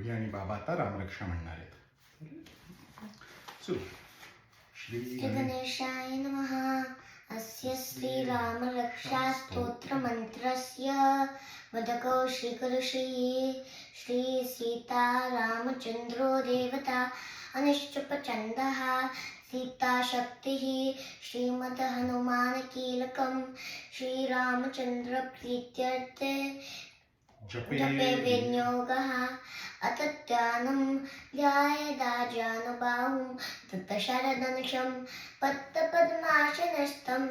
आंघोळी आणि बाबा आता रामरक्षा म्हणणार आहेत. श्री श्रीगणेशाय नमः. अस्य श्रीरामरक्षास्तोत्रमन्त्रस्य वदको श्रीकरुषये श्रीसीतारामचन्द्रो देवता अनिश्चुपचन्दः. सीताशक्तिः श्रीमद्हनुमानकीलकं श्रीरामचन्द्रप्रीत्यर्थे जपे विनियोगः अतत्यानं ध्यायदाजानुबाहुं तत्शरदंशं पत्तपद्माशनस्थं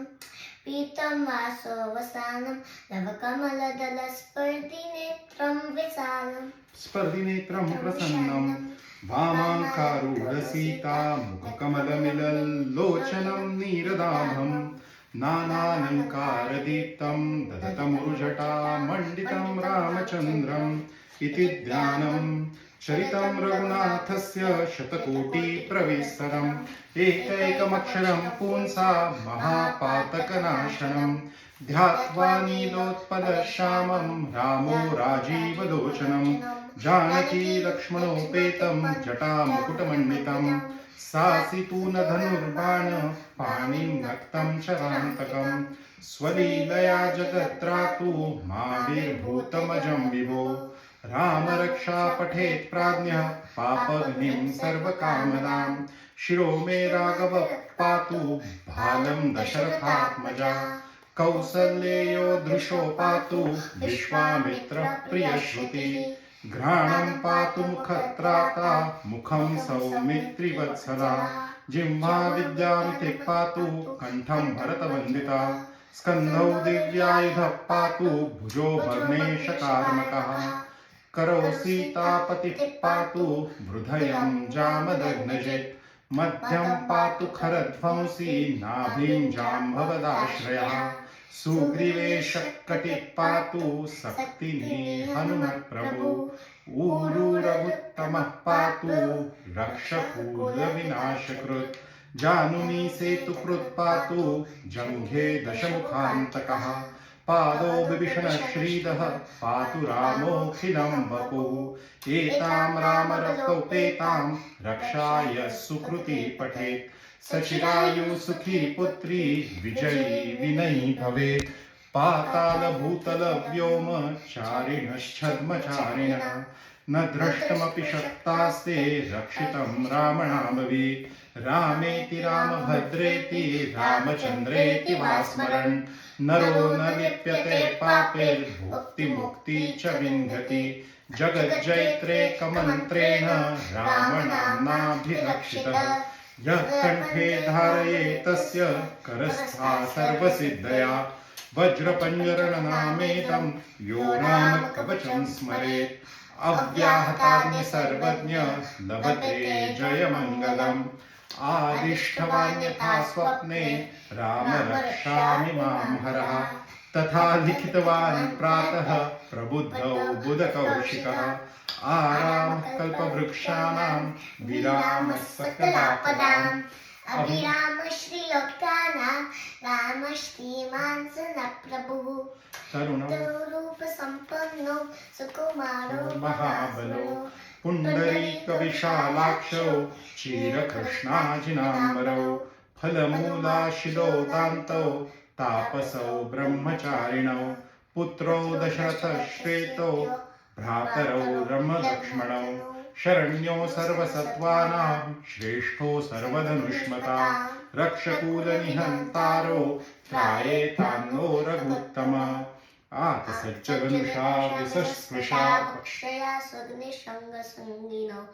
पीतं वासोऽवसानं नवकमलदलस्पर्धिनेत्रं विशालम् स्पर्धिनेत्रं प्रसन्नं वामाङ्कारूढसीता मुखकमलमिलल्लोचनं नीरदाभं नानालङ्कारदीप्तं ददतमुरुजटा मण्डितं रामचन्द्रम् इति ध्यानं चरितं रघुनाथस्य शतकोटिप्रविस्तरम्। एकैकमक्षरं पुंसा महापातकनाशनं ध्यात्वा नीलोत्पलश्यामं रामो राजीवलोचनं जानकी लक्ष्मणोपेतं जटामुकुटमण्डितं सासितून धनुर्बाण, पाणिं नक्तं शरान्तकं स्वलीलया जगत्रातु माविर्भूतमजं विभो। रामरक्षा पठेत् प्राज्ञः पापग्निं सर्वकामदां शिरो मे राघव पातु भालं दशरथात्मजा। कौसल्येयो दृशो पातु विश्वामित्रः प्रियश्रुति। घ्राणं पातु मुखत्राता, मुखं सौमित्रिवत्सला। जिह्वा विद्यामिति पातु कण्ठं भरतवन्दिता। स्कन्धौ दिव्यायुधः पातु भुजो भग्नेशकार्मकः करौ सीतापतिः पातु हृदयं जामदग्नजित्। मध्यं पातु खरध्वंसी नाभिं जाम्भवदाश्रयः। सुग्रीवेशकटिः पातु शक्तिनी हनुमत्प्रभु। ऊरुरवुत्तमः पातु रक्षपूर्वविनाशकृत् जानुनी सेतुकृत् पातु जङ्घे दशमुखान्तकः। पादो विभीषणश्रीदः। पातु रामोऽखिलं वपुः। एतां रामरतोपेतां रक्षाय सुकृति पठेत्। सचिरायु सुखी पुत्री विजयी विनयी भवेत्। पातालभूतल व्योम चारिणश्छद्मचारिणः न द्रष्टमपि शक्तास्ते रक्षितं रामणामवि रामेति रामभद्रेति रामचन्द्रेति वा स्मरन् नरो न लिप्यते पापैर्भुक्तिमुक्ति च विन्दति। जगज्जैत्रेकमन्त्रेण रामनाम्नाभिरक्षितः यः कण्ठे धारये तस्य करस्था सर्वसिद्धया। वज्रपञ्जरणनामेदं यो नाम कवचं स्मरेत्। अव्याहताग्नि सर्वज्ञ लभते जयमङ्गलम्। आदिष्टवान्यथा स्वप्ने राम रक्षामि माँ हरः। तथा लिखितवान् प्रातः प्रबुद्धौ बुधकौशिकः। आरामः कल्पवृक्षाणां विरामः सकलापदाम्। अभिराम श्रीलोकानां राम श्रीमान् प्रभुः। रूप सम्पन्नो सुकुमारो महाबलो पुण्डरीकविशालाक्षौ क्षीरकृष्णाजिनाम्बरौ फलमूलाशिलोदान्तौ तापसौ ब्रह्मचारिणौ पुत्रौ दशरथश्वेतौ भ्रातरौ रमलक्ष्मणौ शरण्यो सर्वसत्त्वानां श्रेष्ठो सर्वधनुष्मता रक्षकूलनिहन्तारो त्रायेतान्नो रघुत्तम आतसज्जगनुषा विसस्पृशा सुग्निशङ्गसङ्गिनो।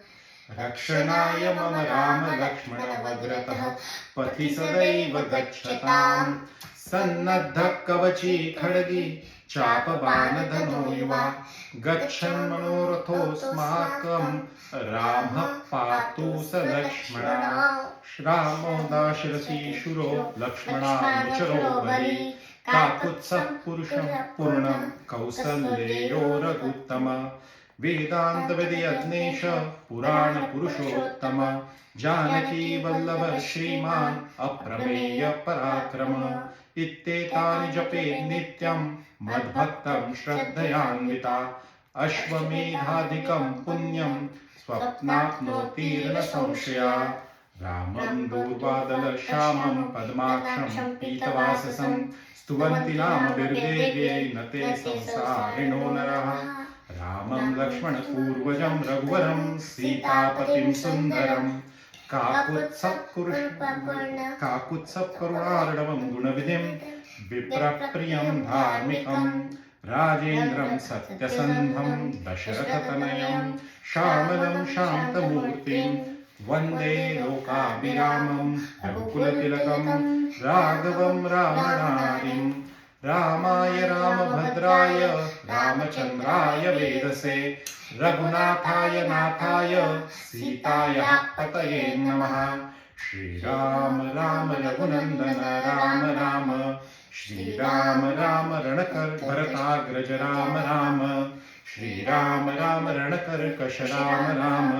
रक्षणाय मम राम लक्ष्मण भद्रतः पथि सदैव गच्छताम्। सन्नद्धः कवची खड्गी चापबाणधनो युवा। गच्छन् मनोरथोऽस्माकं रामः पातु स लक्ष्मणः। रामो शूरो लक्ष्मणानुचरो बली, काकुत्सः पुरुषं पूर्णं कौसल्येयो रघुत्तम। पुराणपुरुषोत्तम। जानकी वल्लभ श्रीमान् अप्रमेय पराक्रम। इत्येतानि नित्यं मद्भक्तं श्रद्धयान्विता। अश्वमेधाधिकं पुण्यं स्वप्नाप्नोतीर्न संशया। रामं दूर्वादलश्यामं पद्माक्षं, पीतवाससं स्तुवन्ति नाम बिर्देव्यै न ते संसारिणो नरः। रामं लक्ष्मणपूर्वजं रघुवरं, सीतापतिं सुन्दरं। काकुत्सत्कुरुष काकुत्सत्करुणार्णवं गुणविधिं, विप्रप्रियं धार्मिकं। राजेन्द्रं सत्यसन्धं, दशरथतनयं, श्यामलं वंदे लोकाभिरामं रघुकुलतिलकं राघवं रामनारिं रामाय रामभद्राय रामचन्द्राय वेदसे रघुनाथाय नाथाय सीतायाः पतये नमः। श्रीराम राम रघुनन्दन राम राम। श्रीराम राम रणकर भरताग्रज राम राम। श्रीराम राम रणकर्कश राम राम।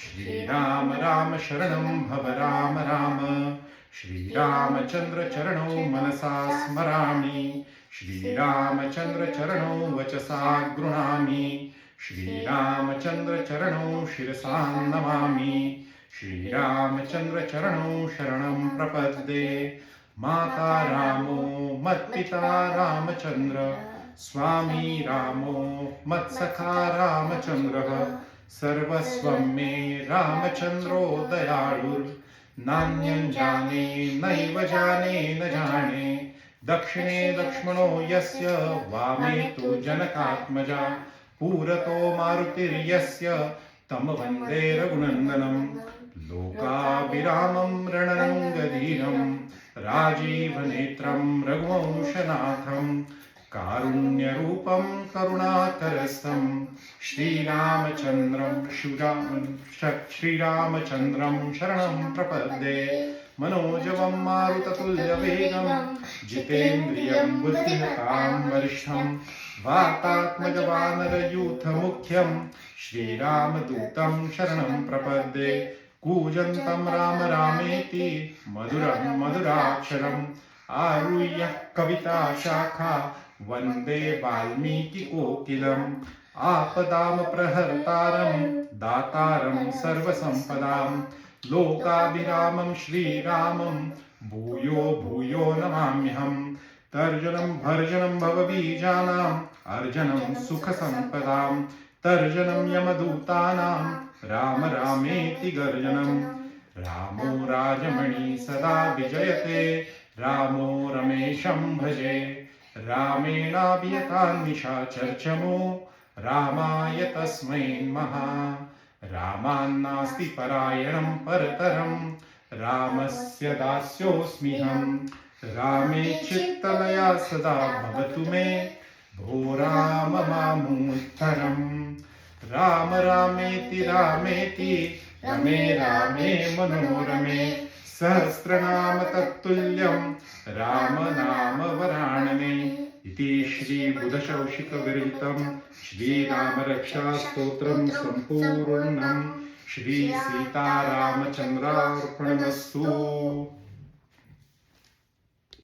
श्रीराम राम शरणं भव राम राम। श्रीरामचन्द्रचरणौ मनसा स्मरामि। श्रीरामचन्द्र चरणौ वचसा गृह्णामि श्रीरामचन्द्र चरणौ शिरसा नमामि। श्रीरामचन्द्रचरणौ शरणं प्रपद्ये। माता रामो, मत्पिता रामचन्द्र। स्वामी रामो, मत्सखा रामचन्द्रः। सर्वस्वं मे रामचन्द्रो दयाळुर् नान्यं जाने, नैव जाने, न जाने। दक्षिणे लक्ष्मणो यस्य, वामे तु जनकात्मजा। पुरतो मारुतिर्यस्य तं वंदे रघुनन्दनं लोकाभिरामं रणरङ्गधीरं राजीवनेत्रं रघुवंशनाथं कारुण्यरूपं करुणाकरस्थं श्रीरामचन्द्रं श्रीरामचन्द्रं शरणं प्रपद्ये। मनोजवं मारुततुल्यवेगं, जितेन्द्रियं बुद्धिमतां वरिष्ठं, वातात्मजवानरयूथमुख्यं। श्रीरामदूतं शरणं प्रपद्ये। कूजन्तं राम रामेति, मधुरं मधुराक्षरम्। आरुह्य कविता शाखा वंदे वाल्मीकिकोकिलम्। आपदां प्रहर्तारं दातारं सर्वसम्पदां लोकाभिरामं श्रीरामं भूयो भूयो नमाम्यहम्। तर्जनं भर्जनं भवबीजानाम्। अर्जनं सुखसम्पदां तर्जनं यमदूतानां राम, रामेति गर्जनं रामो, राजमणि, सदा विजयते। रामो रमेशं भजे। रामेणाभियतान्निशाचर्चमो रामाय तस्मै नमः। रामान्नास्ति परायणं परतरं। रामस्य दास्योऽस्म्यहम् रामे चित्तलया सदा भवतु मे। भो राम मामुत्तरम् राम रामेति रामेति। रमे रामे मनोरमे। सहस्रनाम तत्तुल्यं राम नाम वराणमे इति श्रीबुधशौशिकविरहितं श्रीरामरक्षास्तोत्रं सम्पूर्णं श्रीसीतारामचन्द्रार्पणमस्तु।